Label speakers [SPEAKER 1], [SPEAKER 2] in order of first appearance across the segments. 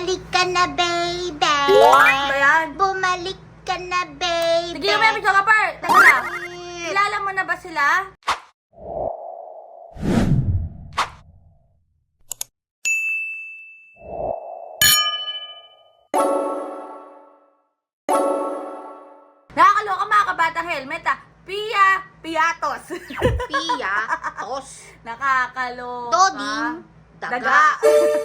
[SPEAKER 1] Bumalik ka na, baby.
[SPEAKER 2] Ba yan?
[SPEAKER 1] Bumalik ka na, baby.
[SPEAKER 2] Sige na, Medyo Kapar. Teka lang. Kilala mo na ba sila? Nakakaloka mga kabatang helmet ah. Pia Piatos.
[SPEAKER 1] Pia, tos,
[SPEAKER 2] Nakakaloka.
[SPEAKER 1] Doding,
[SPEAKER 2] Daga.
[SPEAKER 1] daga.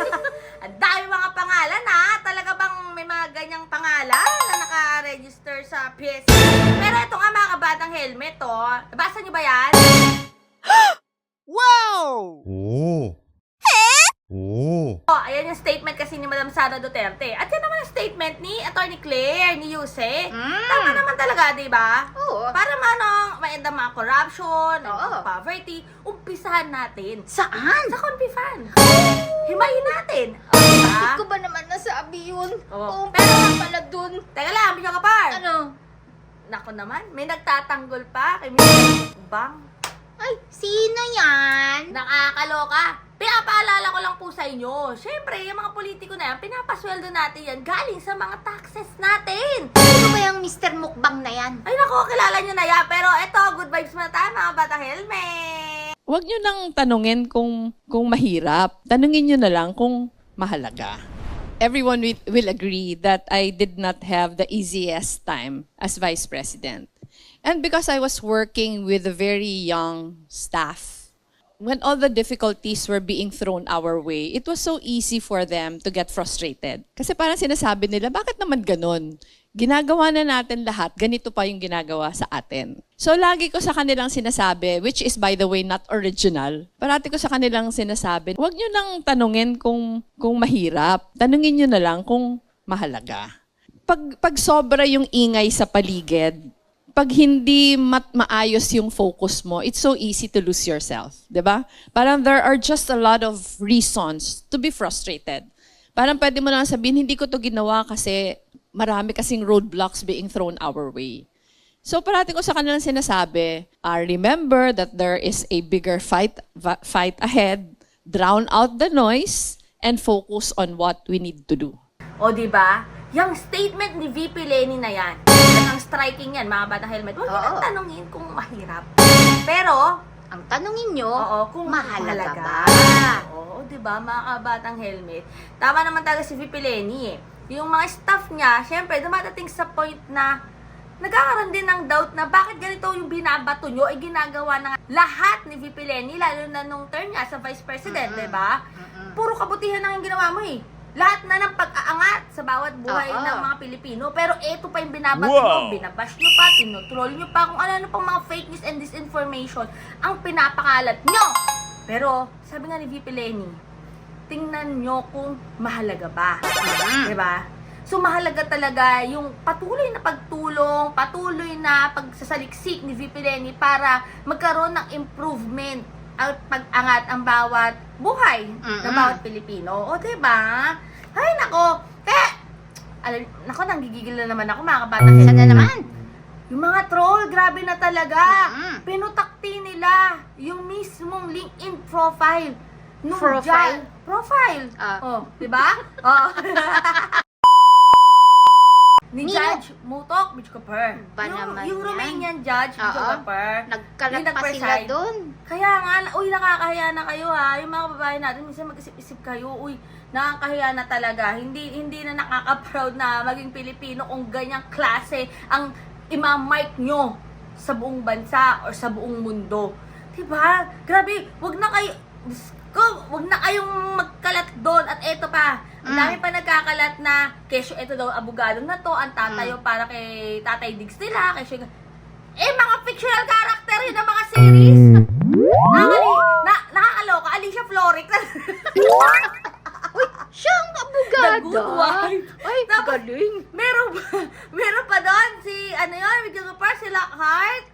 [SPEAKER 2] Ang dami mga pangalan ha. Talaga bang may mga ganyang pangalan na naka-register sa PSA? Pero ito nga mga kabatang helmet oh. Nabasa niyo ba yan?
[SPEAKER 3] Wow!
[SPEAKER 4] 오. 오.
[SPEAKER 2] Oh, ayan yung statement kasi ni Madam Sara Duterte. At yan naman ang statement ni Attorney Claire, ni Yuse.
[SPEAKER 1] Mm.
[SPEAKER 2] Tama naman talaga, di ba?
[SPEAKER 1] Oo.
[SPEAKER 2] Para manong maenda mga corruption, and
[SPEAKER 1] Oo.
[SPEAKER 2] poverty, umpisahan natin.
[SPEAKER 1] Saan?
[SPEAKER 2] Sa Conpifan. Himayin natin. O, diba?
[SPEAKER 1] Hindi ko ba naman nasabi yun?
[SPEAKER 2] Oo.
[SPEAKER 1] Oo, pero pala dun.
[SPEAKER 2] Teka lang, Bisyo Kapar.
[SPEAKER 1] Ano?
[SPEAKER 2] Nako naman, may nagtatanggol pa kay Mr. Bang.
[SPEAKER 1] Ay, sino yan?
[SPEAKER 2] Nakakaloka. Pinapaalala ko lang po sa inyo. Siyempre, yung mga politiko na yan, pinapasweldo natin yan galing sa mga taxes natin.
[SPEAKER 1] Sino ba yung Mr. Mukbang na yan?
[SPEAKER 2] Ay nako, kilala nyo na yan. Pero eto, good vibes muna tayo mga bata helmet.
[SPEAKER 5] Huwag nyo nang tanungin kung, kung mahirap. Tanungin nyo na lang kung mahalaga. Everyone will, will agree that I did not have the easiest time as vice president. And because I was working with a very young staff, when all the difficulties were being thrown our way, it was so easy for them to get frustrated. Kasi parang sinasabi nila, bakit naman ganun? Ginagawa na natin lahat, ganito pa yung ginagawa sa atin. So lagi ko sa kanilang sinasabi, which is by the way not original, parati ko sa kanilang sinasabi, huwag nyo nang tanungin kung, kung mahirap. Tanungin nyo na lang kung mahalaga. Pag, pag sobra yung ingay sa paligid, pag hindi mat maayos yung focus mo, it's so easy to lose yourself, 'di ba? Parang there are just a lot of reasons to be frustrated. Parang pwede mo lang sabihin, hindi ko to ginawa kasi marami kasing roadblocks being thrown our way. So parati ko sa kanilang sinasabi, uh, remember that there is a bigger fight fight ahead, drown out the noise, and focus on what we need to do.
[SPEAKER 2] O di ba? Yung statement ni VP Lenny na yan, striking yan, mga bata helmet. Huwag
[SPEAKER 1] Oo.
[SPEAKER 2] nang tanungin kung mahirap. Pero,
[SPEAKER 1] Ang tanungin nyo,
[SPEAKER 2] Oo, kung
[SPEAKER 1] mahalaga
[SPEAKER 2] mahalaga
[SPEAKER 1] ba?
[SPEAKER 2] Oo, di ba, mga kabatang helmet. Tama naman talaga si VP Lenny eh. Yung mga staff niya, syempre, dumadating sa point na nagkakaroon din ng doubt na bakit ganito yung binabato nyo ay ginagawa ng lahat ni VP Lenny, lalo na nung turn niya sa Vice President, di ba? Puro kabutihan lang yung ginawa mo eh. Lahat na ng pag-aangat sa bawat buhay
[SPEAKER 1] Oo.
[SPEAKER 2] ng mga Pilipino. Pero eto pa yung binabato
[SPEAKER 4] Wow.
[SPEAKER 2] mo, binabash nyo pa, tinotroll nyo pa, kung ano-ano pang mga fake news and disinformation ang pinapakalat nyo. Pero, sabi nga ni VP Lenny, tingnan nyo kung mahalaga ba.
[SPEAKER 1] Mm.
[SPEAKER 2] Di ba? So, mahalaga talaga yung patuloy na pagtulong, patuloy na pagsasaliksik ni VP Lenny para magkaroon ng improvement at pag-angat ang bawat buhay ng
[SPEAKER 1] Mm-mm.
[SPEAKER 2] bawat Pilipino. O, di ba? Ay, nako. Kaya, alam, nako, nanggigigil na naman ako, mga kabatang
[SPEAKER 1] Sana naman.
[SPEAKER 2] yung mga troll, grabe na talaga.
[SPEAKER 1] Mm.
[SPEAKER 2] Pinutakti nila yung mismong LinkedIn profile. Nung
[SPEAKER 1] Profile?
[SPEAKER 2] Judge- profile.
[SPEAKER 1] Ah.
[SPEAKER 2] Oh, di ba? oh. Ni
[SPEAKER 1] Nino?
[SPEAKER 2] Judge Mutok Bichkoper.
[SPEAKER 1] Ba
[SPEAKER 2] yung,
[SPEAKER 1] naman
[SPEAKER 2] yung
[SPEAKER 1] yan?
[SPEAKER 2] Romanian Judge. Bichkoper.
[SPEAKER 1] Nagkalat pa sila dun.
[SPEAKER 2] Kaya nga, uy, nakakahiya na kayo ha. Yung mga babae natin, minsan mag-isip-isip kayo, uy, nakakahiya na talaga. Hindi hindi na nakaka-proud na maging Pilipino kung ganyang klase ang imamark nyo sa buong bansa or sa buong mundo. Diba? Grabe, wag na kayo, ko, wag na kayong magkalat doon. At eto pa, ang
[SPEAKER 1] Mm.
[SPEAKER 2] dami pa nagkakalat na, kesyo ito daw, abogado na to, ang tatayo para kay Tatay Diggs nila, kesyo, eh, mga fictional character yun ng mga series. Nakakali, na, nakakaloka, Alicia Florrick.
[SPEAKER 1] Siya ang
[SPEAKER 2] The
[SPEAKER 1] abogado.
[SPEAKER 2] good wife.
[SPEAKER 1] Ay,
[SPEAKER 2] Tapos,
[SPEAKER 1] galing.
[SPEAKER 2] meron pa, meron pa doon si, ano yun, medyo pa, si Lockhart.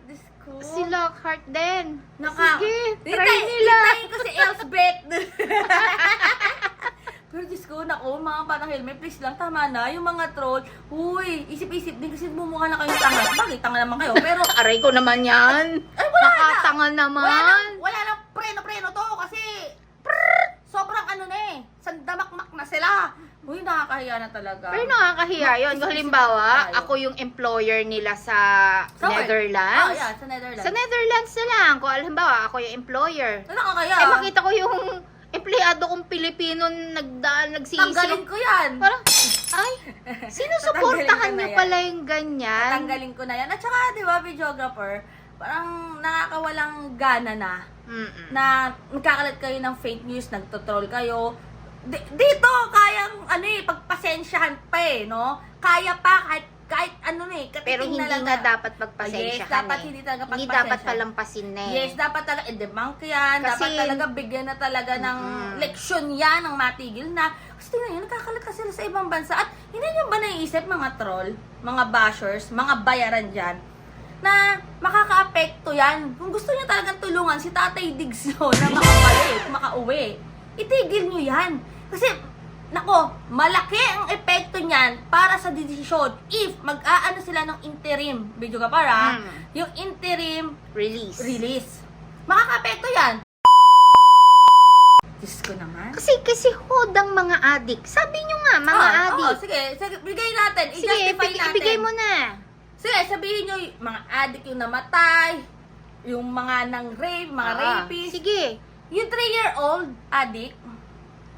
[SPEAKER 2] Ko.
[SPEAKER 1] Si Lockhart din.
[SPEAKER 2] Naka,
[SPEAKER 1] Sige, try nila.
[SPEAKER 2] Tintayin ko si Elsbeth. Pero Diyos ko, naku, mga patang helmet, please lang, tama na. Yung mga troll, huy, isip-isip din kasi bumukha na kayong tanga. Bagay, tanga naman kayo. Pero,
[SPEAKER 1] Aray ko naman yan.
[SPEAKER 2] ay, wala na.
[SPEAKER 1] Nakatanga naman.
[SPEAKER 2] Wala nang, wala nang preno-preno to kasi prrr, sobrang ano na eh. Sandamakmak na sila. Uy, nakakahiya na talaga.
[SPEAKER 1] Pero nakakahiya yun. Halimbawa, ako yung employer nila sa
[SPEAKER 2] work.
[SPEAKER 1] Netherlands.
[SPEAKER 2] Oh, yeah, sa Netherlands.
[SPEAKER 1] Sa Netherlands na lang. Kung halimbawa, ako yung employer.
[SPEAKER 2] Ano nakakaya?
[SPEAKER 1] Eh, makita ko yung empleyado kong Pilipino nagdaan,
[SPEAKER 2] Tanggalin
[SPEAKER 1] nagsisip.
[SPEAKER 2] ko yan.
[SPEAKER 1] Parang, ay,
[SPEAKER 2] ko na
[SPEAKER 1] niyo pala yung ganyan.
[SPEAKER 2] Tanggalin ko na yan. At saka, di ba, videographer, parang nakakawalang gana na
[SPEAKER 1] Mm-mm.
[SPEAKER 2] na nagkakalat kayo ng fake news, nagtotroll kayo. Di- dito, kayang, ano eh, pagpasensyahan pa eh, no? Kaya pa, kahit, kahit ano eh, katiting
[SPEAKER 1] Pero hindi
[SPEAKER 2] na lang
[SPEAKER 1] nga
[SPEAKER 2] na-
[SPEAKER 1] dapat pagpasensyahan
[SPEAKER 2] Yes, dapat
[SPEAKER 1] eh.
[SPEAKER 2] hindi talaga
[SPEAKER 1] Hindi dapat palampasin na eh.
[SPEAKER 2] Yes, dapat talaga i-debunk yan.
[SPEAKER 1] Kasi-
[SPEAKER 2] dapat talaga bigyan na talaga ng
[SPEAKER 1] Mm-mm.
[SPEAKER 2] leksyon yan, ng matigil na. Kasi tingnan nyo, nagkakalat ka sila sa ibang bansa. At hindi nyo ba naiisip, mga troll, mga bashers, mga bayaran dyan, na makaka-apekto yan. Kung gusto nyo talagang tulungan si Tatay Diggs nyo na makabalik, makauwi, itigil nyo yan. Kasi, nako, malaki ang epekto niyan para sa desisyon if mag-aano sila ng interim, video ka para,
[SPEAKER 1] Mm.
[SPEAKER 2] yung interim
[SPEAKER 1] Release.
[SPEAKER 2] release. Makaka-apekto yan. Diyos ko naman.
[SPEAKER 1] Kasi, kasi hodang mga adik. Sabi nyo nga, mga
[SPEAKER 2] Ah,
[SPEAKER 1] adik.
[SPEAKER 2] oo, sige, sige, bigay natin.
[SPEAKER 1] Sige, ibig-
[SPEAKER 2] natin.
[SPEAKER 1] ibigay mo na.
[SPEAKER 2] Sige, sabihin nyo, mga addict yung namatay, yung mga nang rape, mga
[SPEAKER 1] Ah,
[SPEAKER 2] rapist.
[SPEAKER 1] Sige.
[SPEAKER 2] Yung 3-year-old addict,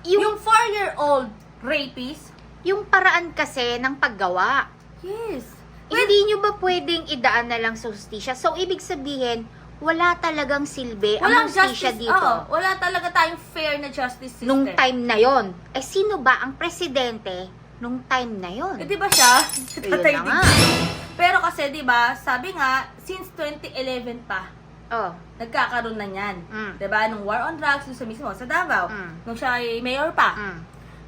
[SPEAKER 1] Yung,
[SPEAKER 2] yung 4-year-old rapist,
[SPEAKER 1] yung paraan kasi ng paggawa.
[SPEAKER 2] yes.
[SPEAKER 1] Hindi nyo ba pwedeng idaan na lang sa hustisya? So, ibig sabihin, wala talagang silbi
[SPEAKER 2] Walang
[SPEAKER 1] ang hustisya
[SPEAKER 2] justice,
[SPEAKER 1] dito.
[SPEAKER 2] oo, wala talaga tayong fair na justice system.
[SPEAKER 1] Nung time na yon. Eh, sino ba ang presidente nung time na yon?
[SPEAKER 2] Eh, di ba siya? Tatay
[SPEAKER 1] na nga.
[SPEAKER 2] Diggs. Pero kasi, di ba, sabi nga, since 2011 pa,
[SPEAKER 1] Oh.
[SPEAKER 2] nagkakaroon na niyan.
[SPEAKER 1] Mm.
[SPEAKER 2] Di ba? Nung war on drugs, yung sa mismo, sa Davao.
[SPEAKER 1] Mm.
[SPEAKER 2] Nung siya ay mayor pa.
[SPEAKER 1] Mm.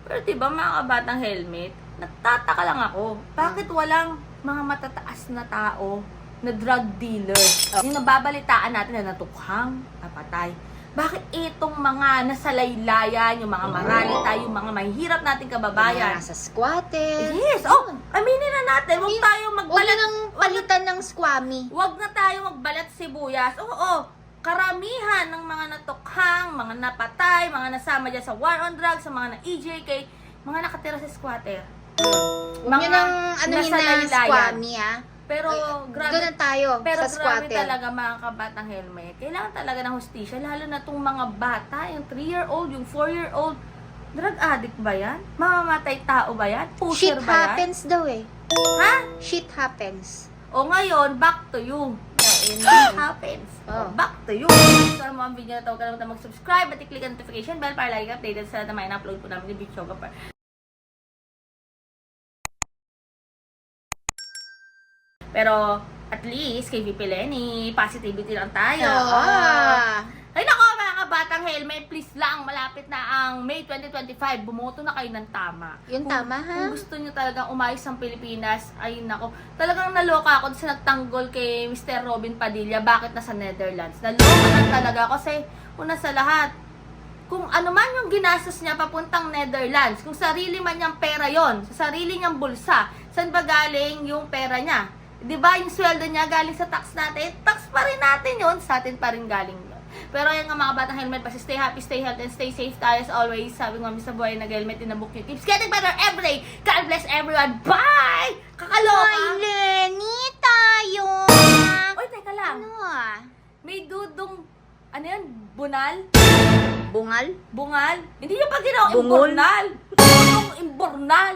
[SPEAKER 2] Pero di ba, mga kabatang helmet, nagtataka lang ako, bakit walang mga matataas na tao na drug dealer? Yung nababalitaan natin na natukhang, napatay. Bakit itong mga nasa laylayan, yung mga maralita, yung mga mahihirap nating
[SPEAKER 1] Mga
[SPEAKER 2] kababayan?
[SPEAKER 1] nasa squatter.
[SPEAKER 2] Yes! Oh, aminin na natin, huwag tayong
[SPEAKER 1] Huwag
[SPEAKER 2] magbalat.
[SPEAKER 1] nang palitan ng squammy.
[SPEAKER 2] Huwag na tayo magbalat sibuyas. Oo, karamihan ng mga natukhang, mga napatay, mga nasama dyan sa war on drugs, sa mga na-EJK, mga nakatira sa squatter.
[SPEAKER 1] Huwag nyo nang ano
[SPEAKER 2] nasa
[SPEAKER 1] yun na
[SPEAKER 2] laylayan.
[SPEAKER 1] squammy, ha?
[SPEAKER 2] Pero
[SPEAKER 1] Doon
[SPEAKER 2] grabe,
[SPEAKER 1] na tayo
[SPEAKER 2] pero
[SPEAKER 1] sa
[SPEAKER 2] grabe
[SPEAKER 1] squatter.
[SPEAKER 2] talaga mga kabatang helmet. Kailangan talaga ng hustisya, lalo na tong mga bata, yung 3-year-old, yung 4-year-old. Drug addict ba yan? Mamamatay tao ba yan? Pusher
[SPEAKER 1] Shit
[SPEAKER 2] ba yan?
[SPEAKER 1] happens daw eh.
[SPEAKER 2] Ha?
[SPEAKER 1] Shit happens.
[SPEAKER 2] O ngayon, back to you. It happens.
[SPEAKER 1] Oh.
[SPEAKER 2] Back to you. So, ang mga video na ito, huwag kalimutan mag-subscribe at i-click ang notification bell para lagi ka updated sa lahat ng mga in-upload po namin ni Big Pero, at least, kay VP Lenny, positivity lang tayo.
[SPEAKER 1] Ah.
[SPEAKER 2] Ay nako mga kabatang helmet, please lang, malapit na ang May 2025, bumoto na kayo ng tama.
[SPEAKER 1] Yun
[SPEAKER 2] Kung-
[SPEAKER 1] tama, ha?
[SPEAKER 2] Kung gusto nyo talagang umayos ang Pilipinas, ay nako, talagang naloka ako sa nagtanggol kay Mr. Robin Padilla, bakit nasa Netherlands? Naloka lang talaga ako kasi una sa lahat, kung ano man yung ginastos niya papuntang Netherlands, kung sarili man niyang pera yon, sa sarili niyang bulsa, saan ba galing yung pera niya? 'Di ba yung sweldo niya galing sa tax natin? Tax pa rin natin yon, sa atin pa rin galing yun. Pero ayan nga mga batang helmet, basta stay happy, stay healthy, and stay safe tayo as always. Sabi nga sa buhay nag-helmet in the book, you keeps getting better every day. God bless everyone. Bye! Kakaloka!
[SPEAKER 1] Ay, Lenny, tayo!
[SPEAKER 2] Oy, teka lang.
[SPEAKER 1] Ano ah?
[SPEAKER 2] May dudong, ano yan? Bunal?
[SPEAKER 1] Bungal?
[SPEAKER 2] Bungal? Hindi yung pag ginawa,
[SPEAKER 1] Bungol?
[SPEAKER 2] imbornal. Dudong imbornal.